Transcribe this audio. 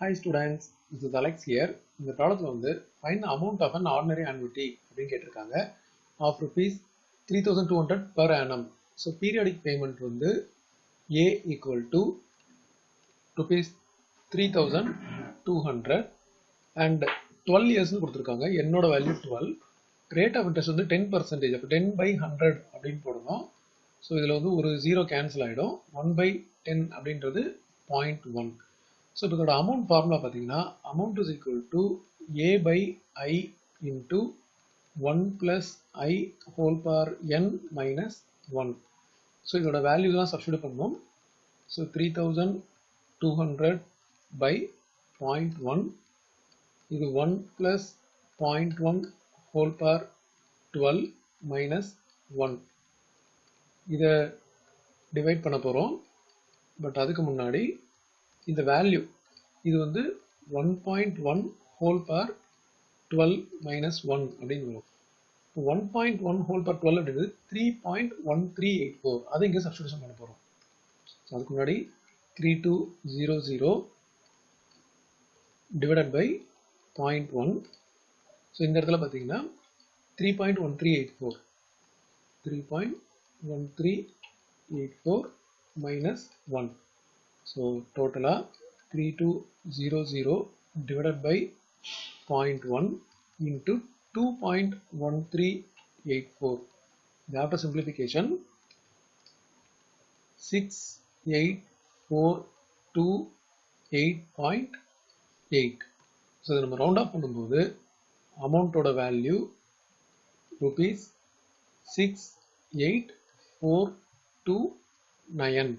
Hi students is is Alex year இந்த ப்ராப்ளத்தில் வந்து fine amount of an ordinary annuity அப்படின்னு கேட்டிருக்காங்க. Of rupees three thousand two hundred per annum so periodic payment வந்து A equal to rupees three thousand two hundred and twelve இயர்ஸ்னு கொடுத்துருக்காங்க. என்னோட value twelve rate of interest வந்து ten percentage அப்போ ten by hundred அப்படின்னு போடணும். So இதில் வந்து ஒரு ஜீரோ கேன்சல் ஆகிடும் ஒன் பை டென் அப்படின்றது பாயிண்ட் ஒன் ஸோ இப்போ இதோட அமௌண்ட் ஃபார்முலா பார்த்தீங்கன்னா amount is equal to A by I into one plus I whole power N minus one so இதோட வேல்யூலாம் சப்ஸ்டியூட் பண்ணணும் so three thousand two hundred by point one இது one plus point one whole power twelve minus one இதை divide பண்ண போகிறோம் but அதுக்கு முன்னாடி இந்த வேல்யூ இது வந்து one point one whole power twelve minus one அப்படின்னு வரும் one point one whole power twelve அப்படின்றது three point one three eight four அதை இங்கே சப்ஸ்டியூஷன் பண்ண போகிறோம் ஸோ அதுக்கு முன்னாடி three two zero zero divided by point one so இந்த இடத்துல பார்த்தீங்கன்னா three point one three eight four three point one three eight four minus one so டோட்டலாக three two zero zero divided by point one into two point one three eight four இது after simplification six eight four two eight point eight so இதை நம்ம round off பண்ணும்போது அமௌண்ட்டோட value rupees six eight four two nine